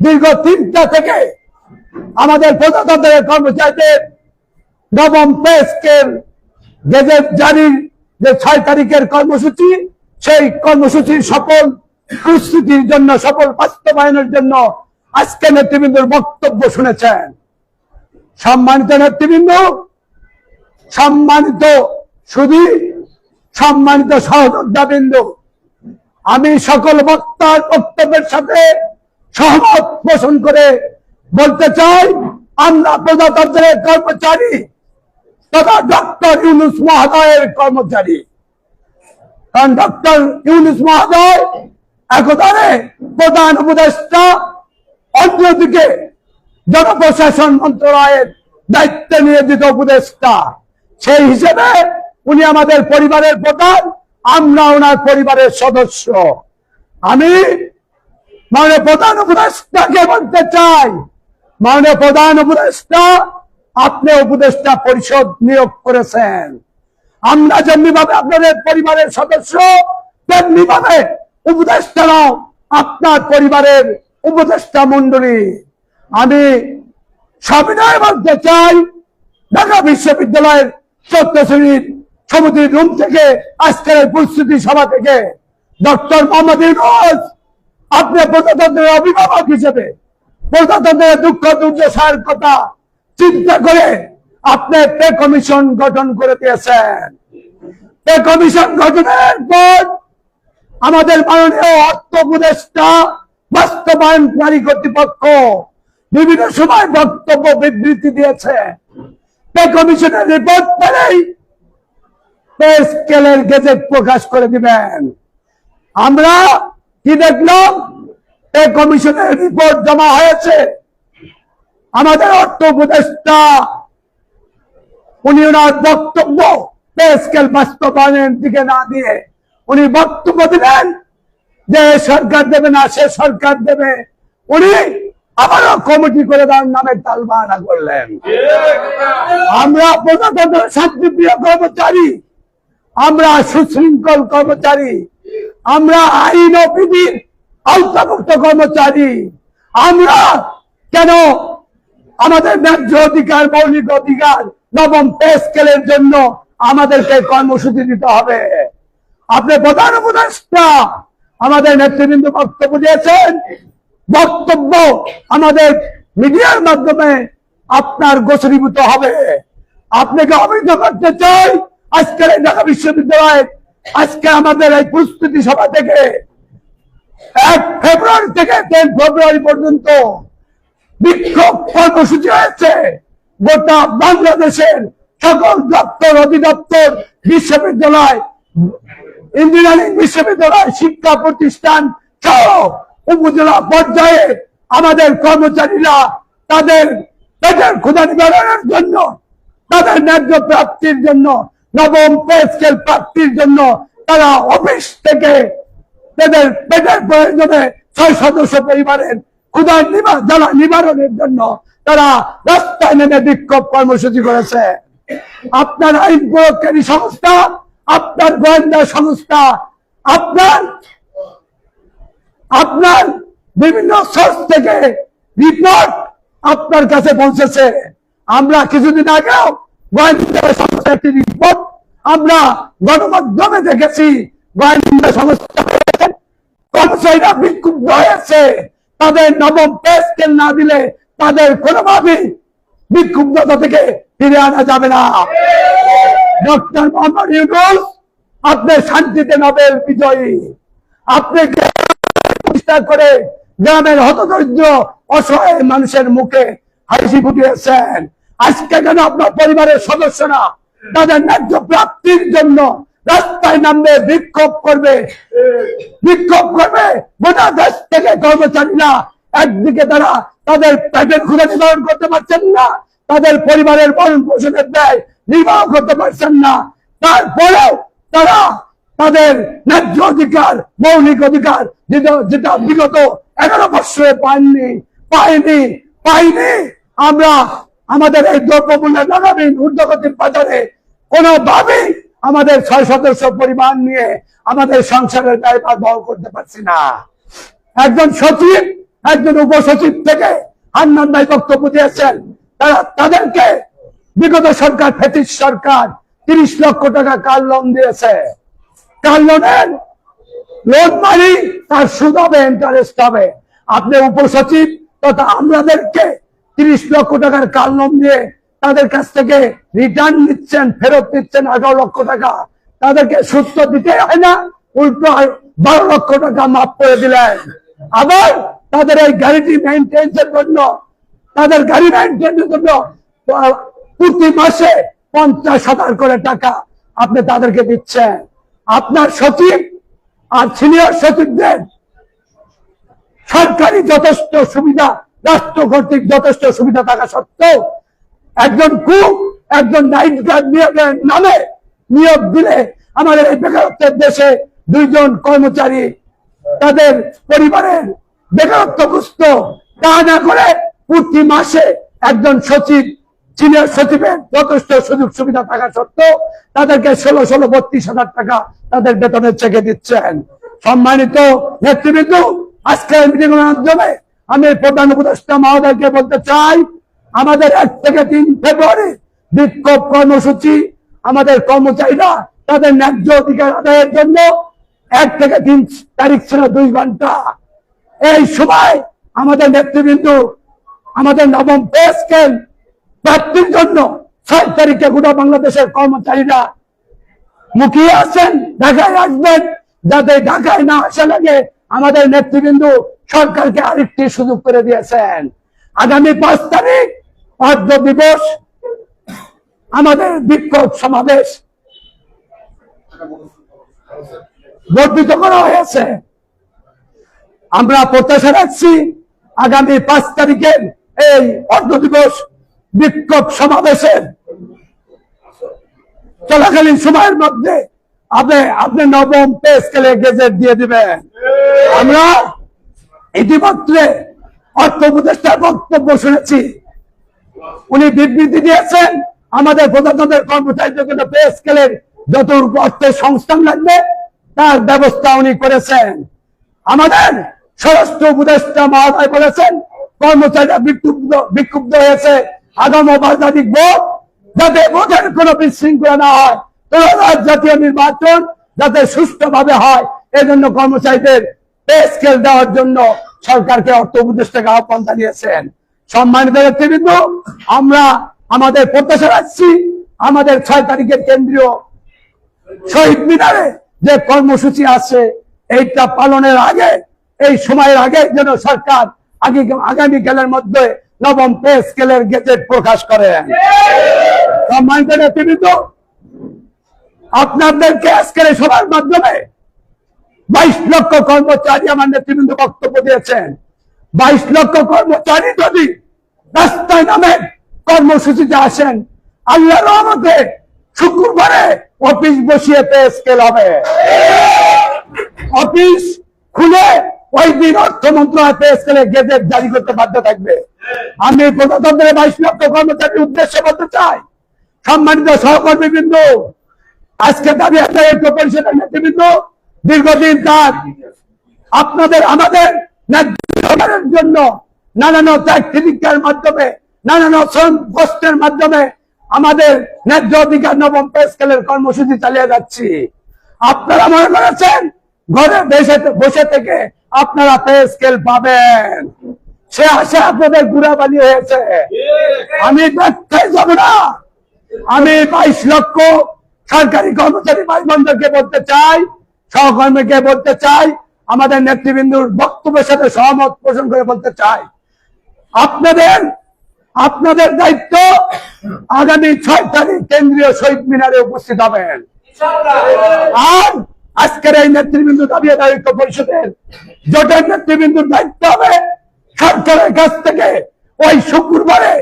দীর্ঘ তিনটা থেকে আমাদের প্রজাতন্ত্রের কর্মচারীদের নবম পে স্কেল গেজেট জারির যে ছয় তারিখের কর্মসূচি, সেই কর্মসূচির সফল প্রস্তুতির জন্য, সফল বাস্তবায়নের জন্য আজকে নেতৃবৃন্দর বক্তব্য শুনেছেন। সম্মানিত নেতৃবৃন্দ, সম্মানিত শুধু সম্মানিত সহযোদ্ধাবৃন্দ, আমি সকল বক্তার বক্তব্যের সাথে সহমত পোষণ করে বলতে চাই, আমরা প্রজাতন্ত্রের কর্মচারী তথা ডক্টর ইউনুস মহোদয়ের কর্মচারী। কারণ ডক্টর ইউনুস মহোদয় একদারে প্রধান উপদেষ্টা, অন্যদিকে জনপ্রশাসন মন্ত্রণালয়ের দায়িত্বে নিয়োজিত উপদেষ্টা। সেই হিসেবে উনি আমাদের পরিবারের প্রধান, আমরা ওনার পরিবারের সদস্য। আমি মাননীয় প্রধান উপদেষ্টাকে বলতে চাই। মাননীয় প্রধান উপদেষ্টা, আপনি উপদেষ্টা পরিষদ নিয়োগ করেছেন। আমরা যেমনি ভাবে আপনাদের পরিবারের সদস্য তেমনি ভাবে উপদেষ্টারাও আপনার পরিবারের উপদেষ্টা মন্ডলী আমি সবিনয় বলতে চাই, ঢাকা বিশ্ববিদ্যালয়ের চোদ্দ শ্রেণির সমিতির রুম থেকে আজকের প্রস্তুতি সভা থেকে। ডক্টর মোহাম্মদ ইউনুস আপনি প্রজাতন্ত্রের অভিভাবক হিসেবে প্রজাতন্ত্রের দুঃখ, দুর্দশার কথা চিন্তা করে আপনি পে কমিশন গঠন করে দিয়েছেন। পে কমিশন গঠনের পর আমাদের মাননীয় অর্থ উপদেষ্টা বাস্তবায়নকারী কর্তৃপক্ষ বিভিন্ন সময় বক্তব্য বিবৃতি দিয়েছে। পে কমিশনের রিপোর্ট পেলেই পে স্কেলের গেজেট প্রকাশ করে দিবেন। আমরা কি দেখলাম পে কমিশনের রিপোর্ট জমা হয়েছে। আমাদের অর্থ উপদেষ্টা, উনি ওনার বক্তব্য স্কেল বাস্তবায়নের দিকে না দিয়ে উনি বক্তব্য দিলেন যে সরকার দেবে না, সে সরকার দেবে। উনি আবারও কমিটি করে তার নামে তালবাহানা করলেন। আমরা প্রজাতন্ত্র শান্তিপ্রিয় কর্মচারী, আমরা সুশৃঙ্খল কর্মচারী আমরা আইন বিধির আওতাভুক্ত কর্মচারী। আমরা কেন আমাদের ন্যায্য অধিকার, মৌলিক অধিকার, নবম পে স্কেলের জন্য আমাদেরকে কর্মসূচি দিতে হবে? আপনি প্রধান উপদেষ্টা আমাদের নেতৃবৃন্দ বক্তব্য দিয়েছেন। বক্তব্য আমাদের মিডিয়ার মাধ্যমে আপনার গোচরীভূত হবে। আপনাকে অবহিত করতে চাই আজকের ঢাকা বিশ্ববিদ্যালয় আজকে আমাদের এই প্রস্তুতি সভা থেকে এক ফেব্রুয়ারি থেকে তিন ফেব্রুয়ারি পর্যন্ত বিক্ষোভ কর্মসূচি হয়েছে গোটা বাংলাদেশের সকল দপ্তর, অধিদপ্তর, বিশ্ববিদ্যালয়, ইঞ্জিনিয়ারিং বিশ্ববিদ্যালয়, শিক্ষা প্রতিষ্ঠান সহ উপজেলা পর্যায়ে আমাদের কর্মচারীরা তাদের পেটের ক্ষুদা নিবারণের জন্য, তাদের ন্যায্য প্রাপ্তির জন্য নবম পে স্কেল প্রাপ্তির জন্য তারা অফিস থেকে তাদের পেটের প্রয়োজনে ছয় সদস্য পরিবারের নিবা, জ্বালা নিবারণের জন্য তারা রাস্তায় নেমে বিক্ষোভ কর্মসূচি করেছে। আপনার আইন প্রয়োগকারী সংস্থা, আপনার গোয়েন্দা সংস্থা, আপনার আপনার বিভিন্ন সোর্স থেকে রিপোর্ট আপনার কাছে পৌঁছেছে। আমরা কিছুদিন আগেও গোয়েন্দা সংস্থার একটি রিপোর্ট। আমরা গণমাধ্যমে দেখেছি, গোয়েন্দা সংস্থা বিক্ষুব্ধ হয়েছে তাদের নবম না দিলে তাদের কোনোভাবেই বিক্ষুব্ধতা থেকে ফিরে আনা যাবে না। ডক্টর মোহাম্মদ ইউনুস, আপনি শান্তিতে নোবেল বিজয়ী। আপনি প্রতিষ্ঠা করে গ্রামের হতদরিদ্র, অসহায় মানুষের মুখে হাসি ফুটিয়েছেন? আজকে কেন আপনার পরিবারের সদস্যরা তাদের ন্যায্য প্রাপ্তির জন্য রাস্তায় নামবে, বিক্ষোভ করবে। বিক্ষোভ করবে। গোটা দেশ থেকে কর্মচারীরা একদিকে তারা তাদের পেটের ক্ষুদা নিবারণ করতে পারছেন না, তাদের পরিবারের ভরণ পোষণের ব্যয় নির্বাহ করতে পারছেন না। তারপরেও তারা তাদের ন্যায্য অধিকার, মৌলিক অধিকার যেটা- যেটা বিগত এগারো বছরে পাননি পাইনি পাইনি আমরা আমাদের এই দ্রব্যমূল্যের নানাবিন ঊর্ধ্বগতির বাজারে কোনোভাবেই আমাদের ছয় সদস্য পরিমাণ নিয়ে আমাদের সংসারের দায়ভার বহন করতে পারছি না। একজন সচিব, একজন উপসচিব থেকে হান্নান ভাই বক্তব্য দিয়েছেন, তারা তাদেরকে বিগত সরকার ফেতিস সরকার তিরিশ লক্ষ টাকা কার লোন দিয়েছে। কার লোনের লোন মানি তার সুদ হবে ইন্টারেস্ট হবে। আপনি উপসচিব তথা আমাদেরকে তিরিশ লক্ষ টাকার কার লোন দিয়ে তাদের কাছ থেকে রিটার্ন নিচ্ছেন, ফেরত নিচ্ছেন আঠারো লক্ষ টাকা। তাদেরকে তো দিতে হয় না, উল্টো বারো লক্ষ টাকা মাফ করে দিলেন। আবার তাদের এই গাড়িটি মেনটেন্স এর জন্য, তাদের গাড়ি মেনটেন্সের জন্য প্রতি মাসে পঞ্চাশ হাজার করে টাকা আপনি তাদেরকে দিচ্ছেন। আপনার সচিব আর সিনিয়র সচিবদের সরকারি যথেষ্ট সুবিধা রাষ্ট্র কর্তৃক যথেষ্ট সুবিধা থাকা সত্ত্বেও একজন কুক, একজন নাইট গার্ড নিয়োগের নামে নিয়োগ দিলে আমাদের এই বেকারত্বের দেশে দুইজন কর্মচারী তাদের পরিবারের বেকারত্বগ্রস্ত তা না করে প্রতি মাসে একজন সচিব সিনিয়র সচিবের যথেষ্ট সুযোগ সুবিধা থাকা সত্ত্বেও তাদেরকে ষোলো ষোলো, বত্রিশ হাজার টাকা তাদের বেতনের চেকে দিচ্ছেন। সম্মানিত নেতৃবৃন্দ, আজকের মিটিং এর মাধ্যমে আমি প্রধান উপদেষ্টা মহোদয়কে বলতে চাই, আমাদের এক থেকে তিন ফেব্রুয়ারি বিক্ষোভ কর্মসূচি আমাদের কর্মচারীরা তাদের ন্যায্য অধিকার আদায়ের জন্য এক থেকে তিন তারিখ ছিল দুই ঘণ্টা। এই সময় আমাদের নেতৃবৃন্দ, আমাদের নবম পে স্কেল প্রাপ্তির জন্য ছয় তারিখে গোটা বাংলাদেশের কর্মচারীরা মুখিয়ে আছেন ঢাকায় আসবেন। যাতে ঢাকায় না আসা লাগে, আমাদের নেতৃবৃন্দ সরকারকে আরেকটি সুযোগ করে দিয়েছেন। আগামী পাঁচ তারিখ অর্ধ দিবস আমাদের বিক্ষোভ সমাবেশ। বর্ধিত করা হয়েছে। আমরা প্রত্যাশা রাখছি আগামী পাঁচ তারিখের এই অর্ধ দিবস বিক্ষোভ সমাবেশের চলাকালীন সময়ের মধ্যে আপনি আপনি নবম পে স্কেলে গেজেট দিয়ে দিবেন। আমরা ইতিমধ্যে অর্থ উপদেষ্টার বক্তব্য শুনেছি। উনি বিবৃতি দিয়েছেন, আমাদের প্রধানমন্ত্রীর কর্মচারীদের জন্য পে স্কেলের যত অর্থের সংস্থান লাগবে, তার ব্যবস্থা উনি করেছেন। আমাদের স্বরাষ্ট্র উপদেষ্টা মহোদয় বলেছেন, কর্মচারীরা বিক্ষুব্ধ বিক্ষুব্ধ হয়েছে। আগাম বাজারিক ভোট যাতে ভোটের কোনো বিশৃঙ্খলা না হয় জাতীয় নির্বাচন যাতে সুষ্ঠুভাবে হয়, এজন্য কর্মচারীদের স্কেল দেওয়ার জন্য সরকারকে অর্থ উপদেষ্টাকে আহ্বান জানিয়েছেন। সম্মানিত নেতৃবৃন্দ আমরা আমাদের প্রত্যাশা রাখছি আমাদের ছয় তারিখের কেন্দ্রীয় শহীদ মিনারে যে কর্মসূচি আছে, এইটা পালনের আগে, এই সময়ের আগে যেন সরকার আগে আগামীকালের মধ্যে নবম পে স্কেলের গেজেট প্রকাশ করে। সম্মানিত নেতৃবৃন্দ আপনাদেরকে আজকের সবার মাধ্যমে বাইশ লক্ষ কর্মচারী আমার নেতৃবৃন্দ বক্তব্য দিয়েছেন। বাইশ লক্ষ কর্মচারী যদি রাস্তায় নামে কর্মসূচিতে আসেন আল্লাহ রহমতে শুক্রবারে অফিস বসিয়ে পে হবে। অফিস খুলে ওই দিন অর্থ মন্ত্রণালয় পে গেজেট জারি করতে বাধ্য থাকবে। আমি প্রজাতন্ত্রের বাইশ লক্ষ কর্মচারীর উদ্দেশ্যে বলতে চাই, সম্মানিত সহকর্মী বিন্দু আজকে দাবি পরিষদের নেতৃবৃন্দ দীর্ঘদিন তার আপনাদের, আমাদের জন্য নানান ত্যাগ মাধ্যমে, নানান শ্রম কষ্টের মাধ্যমে আমাদের ন্যায্য অধিকার নবম পে কর্মসূচি চালিয়ে যাচ্ছি। আপনারা মনে করেছেন? ঘরে বসে বসে থেকে আপনারা পে স্কেল পাবেন। সে আশা আপনাদের গুড়াবালি হয়েছে। আমি যাব না। আমি বাইশ লক্ষ সরকারি কর্মচারী ভাই বন্ধুকে বলতে চাই সহকর্মীকে বলতে চাই, আমাদের নেতৃবৃন্দুর বক্তব্যের সাথে সহমত পোষণ করে বলতে চাই। আপনাদের আপনাদের দায়িত্ব আগামী ছয় তারিখ কেন্দ্রীয় শহীদ মিনারে উপস্থিত হবেন। আর আজকের এই নেতৃবৃন্দ দাবি দায়িত্ব পরিষদের জোটের নেতৃবৃন্দুর দায়িত্ব হবে সরকারের কাছ থেকে ওই শুক্রবারে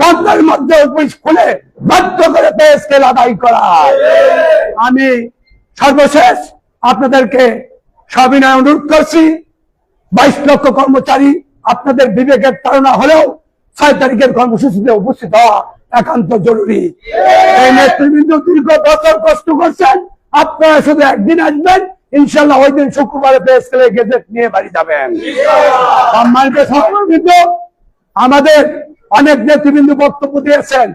বন্ধের মধ্যে অফিস খুলে বাধ্য করে পে স্কেল করা। আমি সর্বশেষ আপনাদেরকে সবিনয় অনুরোধ করছি। বাইশ লক্ষ কর্মচারী আপনাদের বিবেকের তাড়না হলেও ছয় তারিখের কর্মসূচিতে উপস্থিত হওয়া একান্ত জরুরি। এই নেতৃবৃন্দ দীর্ঘ বছর কষ্ট করছেন। আপনারা শুধু একদিন আসবেন। ইনশাল্লাহ ওই দিন শুক্রবারে প্রেস ক্লাবে গেজেট নিয়ে বাড়ি যাবেন। সম্মানিত সহকর্মীবৃন্দ আমাদের অনেক নেতৃবৃন্দ বক্তব্য দিয়েছেন।